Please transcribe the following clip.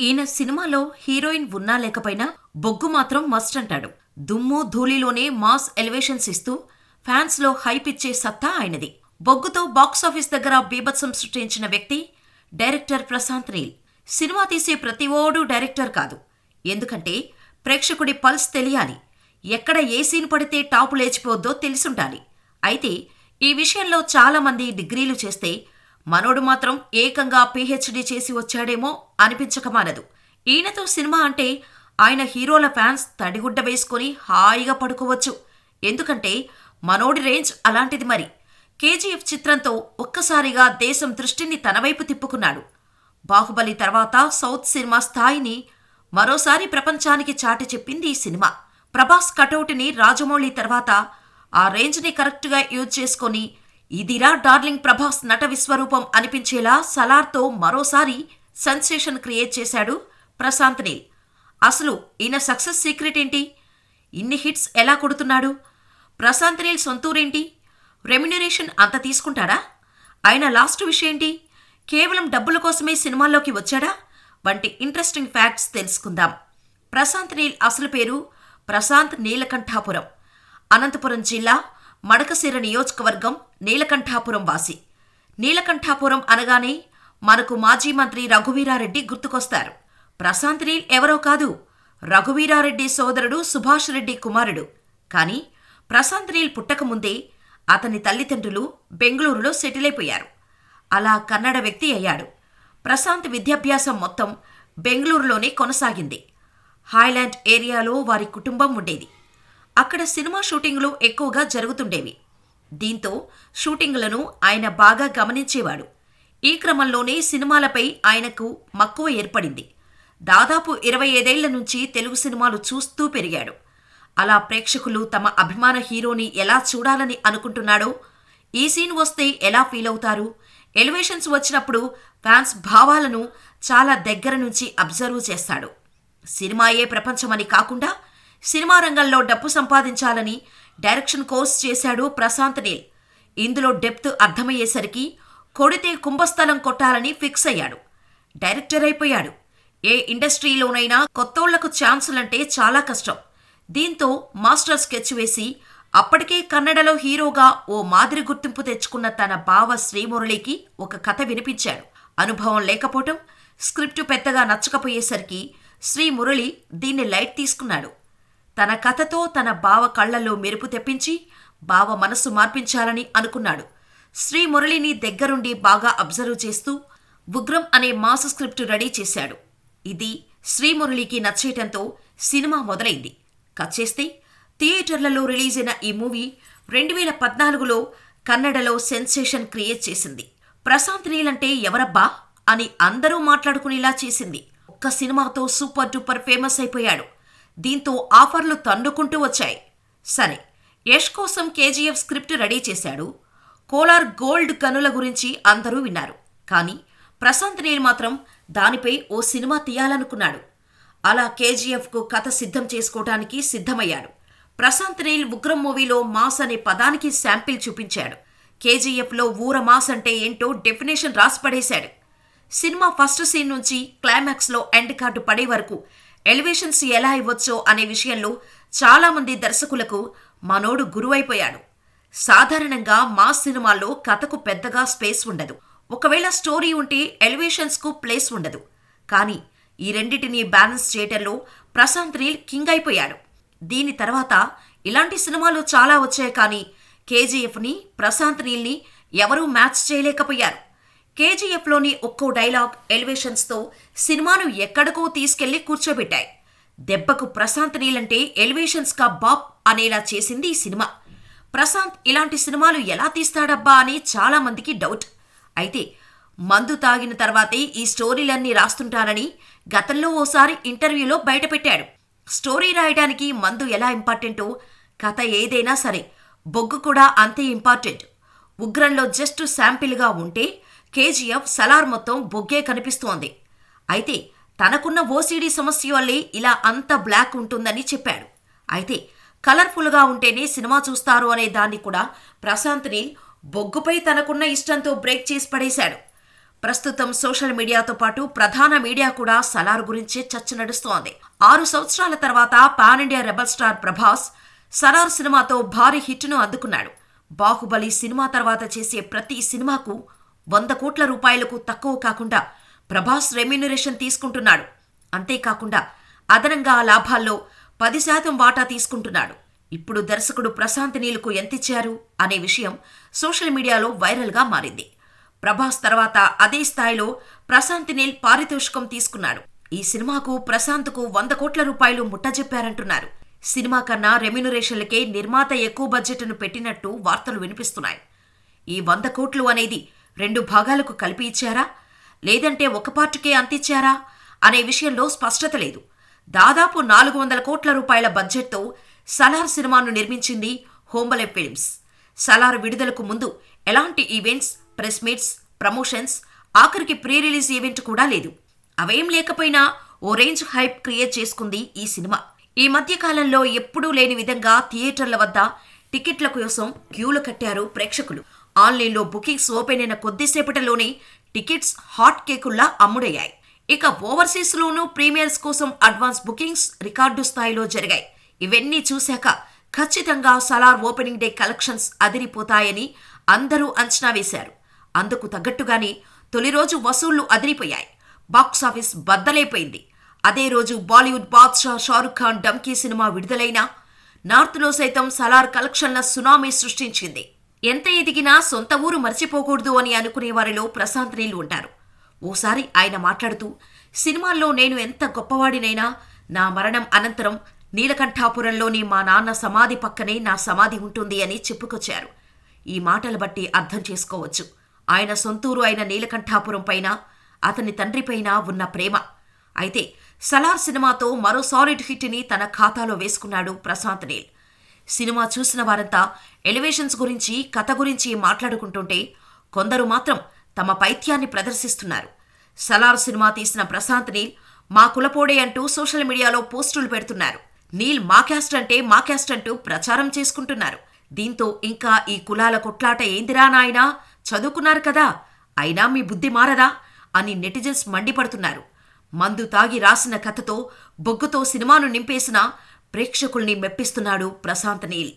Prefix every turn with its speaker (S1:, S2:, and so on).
S1: ఈయన సినిమాలో హీరోయిన్ ఉన్నా లేకపోయినా బొగ్గు మాత్రం మస్ట్ అంటాడు. దుమ్ము ధూళిలోనే మాస్ ఎలివేషన్స్ ఇస్తూ ఫ్యాన్స్లో హైప్ ఇచ్చే సత్తా ఆయనది. బొగ్గుతో బాక్సాఫీస్ దగ్గర బీభత్సం సృష్టించిన వ్యక్తి డైరెక్టర్ ప్రశాంత్ నీల్. సినిమా తీసే ప్రతి ఓడు డైరెక్టర్ కాదు. ఎందుకంటే ప్రేక్షకుడి పల్స్ తెలియాలి. ఎక్కడ ఏ సీన్ పడితే టాపు లేచిపోద్దో తెలిసుండాలి. అయితే ఈ విషయంలో చాలా మంది డిగ్రీలు చేస్తే మనోడు మాత్రం ఏకంగా పీహెచ్డీ చేసి వచ్చాడేమో అనిపించక మానదు. ఈయనతో సినిమా అంటే ఆయన హీరోల ఫ్యాన్స్ తడిగుడ్డ వేసుకొని హాయిగా పడుకోవచ్చు. ఎందుకంటే మనోడి రేంజ్ అలాంటిది మరి. కేజీఎఫ్ చిత్రంతో ఒక్కసారిగా దేశం దృష్టిని తనవైపు తిప్పుకున్నాడు. బాహుబలి తర్వాత సౌత్ సినిమా స్థాయిని మరోసారి ప్రపంచానికి చాటి చెప్పింది ఈ సినిమా. ప్రభాస్ కటౌట్ని రాజమౌళి తర్వాత ఆ రేంజ్ని కరెక్ట్గా యూజ్ చేసుకొని ఇదిరా డార్లింగ్ ప్రభాస్ నట విశ్వరూపం అనిపించేలా సలార్తో మరోసారి సెన్సేషన్ క్రియేట్ చేశాడు ప్రశాంత్ నీల్ అసలు ఈయన సక్సెస్ సీక్రెట్ ఏంటి? ఇన్ని హిట్స్ ఎలా కొడుతున్నాడు? ప్రశాంత్ నీల్ సొంతూరేంటి? రెమ్యునరేషన్ అంత తీసుకుంటాడా? ఆయన లాస్ట్ విషయం ఏంటి? కేవలం డబ్బుల కోసమే సినిమాల్లోకి వచ్చాడా? వంటి ఇంట్రెస్టింగ్ ఫ్యాక్ట్స్ తెలుసుకుందాం. ప్రశాంత్ నీల్ అసలు పేరు ప్రశాంత్ నీలకంఠాపురం. అనంతపురం జిల్లా మడకశిర నియోజకవర్గం నీలకంఠాపురం వాసి. నీలకంఠాపురం అనగానే మనకు మాజీ మంత్రి రఘువీరారెడ్డి గుర్తుకొస్తారు. ప్రశాంత్ నీల్ ఎవరో కాదు. రఘువీరారెడ్డి సోదరుడు సుభాష్ రెడ్డి కుమారుడు. కానీ ప్రశాంత్ నీల్ పుట్టకముందే అతని తల్లిదండ్రులు బెంగళూరులో సెటిల్ అయిపోయారు. అలా కన్నడ వ్యక్తి అయ్యాడు. ప్రశాంత్ విద్యాభ్యాసం మొత్తం బెంగళూరులోనే కొనసాగింది. హాయ్లాండ్ ఏరియాలో వారి కుటుంబం ఉండేది. అక్కడ సినిమా షూటింగ్లు ఎక్కువగా జరుగుతుండేవి. దీంతో షూటింగ్లను ఆయన బాగా గమనించేవాడు. ఈ క్రమంలోనే సినిమాలపై ఆయనకు మక్కువ ఏర్పడింది. దాదాపు ఇరవై ఐదేళ్ళ నుంచి తెలుగు సినిమాలు చూస్తూ పెరిగాడు. అలా ప్రేక్షకులు తమ అభిమాన హీరోని ఎలా చూడాలని అనుకుంటున్నాడో ఈ సీన్ వస్తే ఎలా ఫీల్ అవుతారు ఎలివేషన్స్ వచ్చినప్పుడు ఫ్యాన్స్ భావాలను చాలా దగ్గర నుంచి అబ్జర్వ్ చేస్తాడు. సినిమాయే ప్రపంచమని కాకుండా సినిమా రంగంలో డబ్బు సంపాదించాలని డైరెక్షన్ కోర్స్ చేశాడు ప్రశాంత్ నీల్. ఇందులో డెప్త్ అర్థమయ్యేసరికి కొడితే కుంభస్థలం కొట్టాలని ఫిక్స్ అయ్యాడు. డైరెక్టర్ అయిపోయాడు. ఏ ఇండస్ట్రీలోనైనా కొత్తోళ్ళకు ఛాన్సులంటే చాలా కష్టం. దీంతో మాస్టర్ స్కెచ్ వేసి అప్పటికే కన్నడలో హీరోగా ఓ మాదిరి గుర్తింపు తెచ్చుకున్న తన బావ శ్రీమురళికి ఒక కథ వినిపించాడు. అనుభవం లేకపోవటం స్క్రిప్టు పెద్దగా నచ్చకపోయేసరికి శ్రీమురళి దీన్ని లైట్ తీసుకున్నాడు. తన కథతో తన బావ కళ్ళలో మెరుపు తెప్పించి బావ మనసు మార్పించాలని అనుకున్నాడు. శ్రీ మురళిని దగ్గరుండి బాగా అబ్జర్వ్ చేస్తూ ఉగ్రం అనే మాస్ స్క్రిప్ట్ రెడీ చేశాడు. ఇది శ్రీమురళికి నచ్చేయటంతో సినిమా మొదలైంది. కట్ చేస్తే థియేటర్లలో రిలీజ్ అయిన ఈ మూవీ రెండు వేల పద్నాలుగులో కన్నడలో సెన్సేషన్ క్రియేట్ చేసింది. ప్రశాంత్ నీల్ అంటే ఎవరబ్బా అని అందరూ మాట్లాడుకునేలా చేసింది. ఒక్క సినిమాతో సూపర్ డూపర్ ఫేమస్ అయిపోయాడు. దీంతో ఆఫర్లు తన్నుకుంటూ వచ్చాయి. సరే యష్ కోసం కేజీఎఫ్ స్క్రిప్ట్ రెడీ చేశాడు. కోలార్ గోల్డ్ కనుల గురించి అందరూ విన్నారు. కానీ ప్రశాంత్ నీల్ మాత్రం దానిపై ఓ సినిమా తీయాలనుకున్నాడు. అలా కేజీఎఫ్కు కథ సిద్ధం చేసుకోవటానికి సిద్ధమయ్యాడు. ప్రశాంత్ నీల్ ఉగ్రం మూవీలో మాస్ అనే పదానికి శాంపిల్ చూపించాడు. కేజీఎఫ్లో ఊర మాస్ అంటే ఏంటో డెఫినేషన్ రాసి పడేశాడు. సినిమా ఫస్ట్ సీన్ నుంచి క్లైమాక్స్లో ఎండ్ కార్డు పడే వరకు ఎలివేషన్స్ ఎలా ఇవ్వచ్చో అనే విషయంలో చాలామంది దర్శకులకు మనోడు గురువైపోయాడు. సాధారణంగా మా సినిమాల్లో కథకు పెద్దగా స్పేస్ ఉండదు. ఒకవేళ స్టోరీ ఉంటే ఎలివేషన్స్కు ప్లేస్ ఉండదు. కానీ ఈ రెండింటిని బ్యాలెన్స్ చేయటంలో ప్రశాంత్ నీల్ కింగ్ అయిపోయాడు. దీని తర్వాత ఇలాంటి సినిమాలు చాలా వచ్చాయి కానీ కేజీఎఫ్ని ప్రశాంత్ నీల్ని ఎవరూ మ్యాచ్ చేయలేకపోయారు. కేజీఎఫ్లోని ఒక్కో డైలాగ్ ఎలివేషన్స్తో సినిమాను ఎక్కడికో తీసుకెళ్ళి కూర్చోబెట్టాయి. దెబ్బకు ప్రశాంత్ నీలంటే ఎలివేషన్స్గా బాప్ అనేలా చేసింది ఈ సినిమా. ప్రశాంత్ ఇలాంటి సినిమాలు ఎలా తీస్తాడబ్బా అని చాలా మందికి డౌట్. అయితే మందు తాగిన తర్వాతే ఈ స్టోరీలన్నీ రాస్తుంటానని గతంలో ఓసారి ఇంటర్వ్యూలో బయటపెట్టాడు. స్టోరీ రాయడానికి మందు ఎలా ఇంపార్టెంటో కథ ఏదైనా సరే బొగ్గు కూడా అంతే ఇంపార్టెంట్. ఉగ్రంలో జస్ట్ శాంపిల్గా ఉంటే కేజీఎఫ్ సలార్ మొత్తం బొగ్గే కనిపిస్తోంది. అయితే తనకున్న ఓసీడీ సమస్య వల్లే ఇలా అంత బ్లాక్ ఉంటుందని చెప్పాడు. అయితే కలర్ఫుల్గా ఉంటేనే సినిమా చూస్తారు అనే దాన్ని కూడా ప్రశాంత్ నీల్ బొగ్గుపై తనకున్న ఇష్టంతో బ్రేక్ చేసి పడేశాడు. ప్రస్తుతం సోషల్ మీడియాతో పాటు ప్రధాన మీడియా కూడా సలార్ గురించే చర్చ నడుస్తోంది. ఆరు సంవత్సరాల తర్వాత pan India rebel star Prabhas Salaar సినిమాతో భారీ హిట్ను అందుకున్నాడు. బాహుబలి సినిమా తర్వాత చేసే ప్రతి సినిమాకు వంద కోట్ల రూపాయలకు తక్కువ కాకుండా ప్రభాస్ రెమ్యూనరేషన్ తీసుకుంటున్నాడు. అంతేకాకుండా అదనంగా ఆ లాభాల్లో పది శాతం వాటా తీసుకుంటున్నాడు. ఇప్పుడు దర్శకుడు ప్రశాంత్ నీలుకు ఎంతిచ్చారు అనే విషయం సోషల్ మీడియాలో వైరల్గా మారింది. ప్రభాస్ తర్వాత అదే స్థాయిలో ప్రశాంత్ నీల్ పారితోషికం తీసుకున్నాడు. ఈ సినిమాకు ప్రశాంత్కు వంద కోట్ల రూపాయలు ముట్టజెప్పారంటున్నారు. సినిమా కన్నా రెమ్యునరేషన్లకే నిర్మాత ఎక్కువ బడ్జెట్ను పెట్టినట్టు వార్తలు వినిపిస్తున్నాయి. ఈ వంద కోట్లు అనేది రెండు భాగాలకు కలిపి ఇచ్చారా? లేదంటే ఒక పార్టుకే అంతిచ్చారా అనే విషయంలో స్పష్టత లేదు. దాదాపు నాలుగు వందల కోట్ల రూపాయల బడ్జెట్తో సలార్ సినిమాను నిర్మించింది హోంబలే ఫిల్మ్స్. సలార్ విడుదలకు ముందు ఎలాంటి ఈవెంట్స్ ప్రెస్ మీట్స్ ప్రమోషన్స్ ఆఖరికి ప్రీ రిలీజ్ ఈవెంట్ కూడా లేదు. అవేం లేకపోయినా ఓ రేంజ్ హైప్ క్రియేట్ చేసుకుంది ఈ సినిమా. ఈ మధ్య కాలంలో ఎప్పుడూ లేని విధంగా థియేటర్ల వద్ద టికెట్ల కోసం క్యూలు కట్టారు ప్రేక్షకులు. ఆన్లైన్లో బుకింగ్స్ ఓపెన్ అయిన కొద్దిసేపటిలోనే టికెట్స్ హాట్ కేకుల్లా అమ్ముడయ్యాయి. ఇక ఓవర్సీస్లోనూ ప్రీమియర్స్ కోసం అడ్వాన్స్ బుకింగ్స్ రికార్డు స్థాయిలో జరిగాయి. ఇవన్నీ చూశాక ఖచ్చితంగా సలార్ ఓపెనింగ్ డే కలెక్షన్స్ అదిరిపోతాయని అందరూ అంచనా వేశారు. అందుకు తగ్గట్టుగానే తొలి రోజు వసూళ్ళు అదిరిపోయాయి. బాక్సాఫీస్ బద్దలైపోయింది. అదే రోజు బాలీవుడ్ బాద్షా షారుఖ్ ఖాన్ డంకీ సినిమా విడుదలైనా నార్త్లో సైతం సలార్ కలెక్షన్ల సునామీ సృష్టించింది. ఎంత ఎదిగినా సొంత ఊరు మర్చిపోకూడదు అని అనుకునే వారిలో ప్రశాంత్ నీళ్ళు ఉంటారు. ఓసారి ఆయన మాట్లాడుతూ సినిమాల్లో నేను ఎంత గొప్పవాడినైనా నా మరణం అనంతరం నీలకంఠాపురంలోని మా నాన్న సమాధి పక్కనే నా సమాధి ఉంటుంది అని చెప్పుకొచ్చారు. ఈ మాటలు బట్టి అర్థం చేసుకోవచ్చు. ఆయన సొంతూరు అయిన నీలకంఠాపురం పైన అతని తండ్రిపైన ఉన్న ప్రేమ. అయితే సలార్ సినిమాతో మరో సాలిడ్ హిట్ని తన ఖాతాలో వేసుకున్నాడు ప్రశాంత్ నీల్. సినిమా చూసిన వారంతా ఎలివేషన్స్ గురించి కథ గురించి మాట్లాడుకుంటుంటే కొందరు మాత్రం తమ పైత్యాన్ని ప్రదర్శిస్తున్నారు. సలార్ సినిమా తీసిన ప్రశాంత్ నీల్ మా కులపోడే అంటూ సోషల్ మీడియాలో పోస్టులు పెడుతున్నారు. నీల్ మా క్యాస్ట్ అంటే మా క్యాస్ట్ అంటూ ప్రచారం చేసుకుంటున్నారు. దీంతో ఇంకా ఈ కులాల కొట్లాట ఏందిరా నాయనా? చదువుకున్నారు కదా? అయినా మీ బుద్ధి మారదా? అని నెటిజన్స్ మండిపడుతున్నారు. మందు తాగి రాసిన కథతో బొగ్గుతో సినిమాను నింపేసిన ప్రేక్షకుల్ని మెప్పిస్తున్నాడు ప్రశాంత్ నీల్.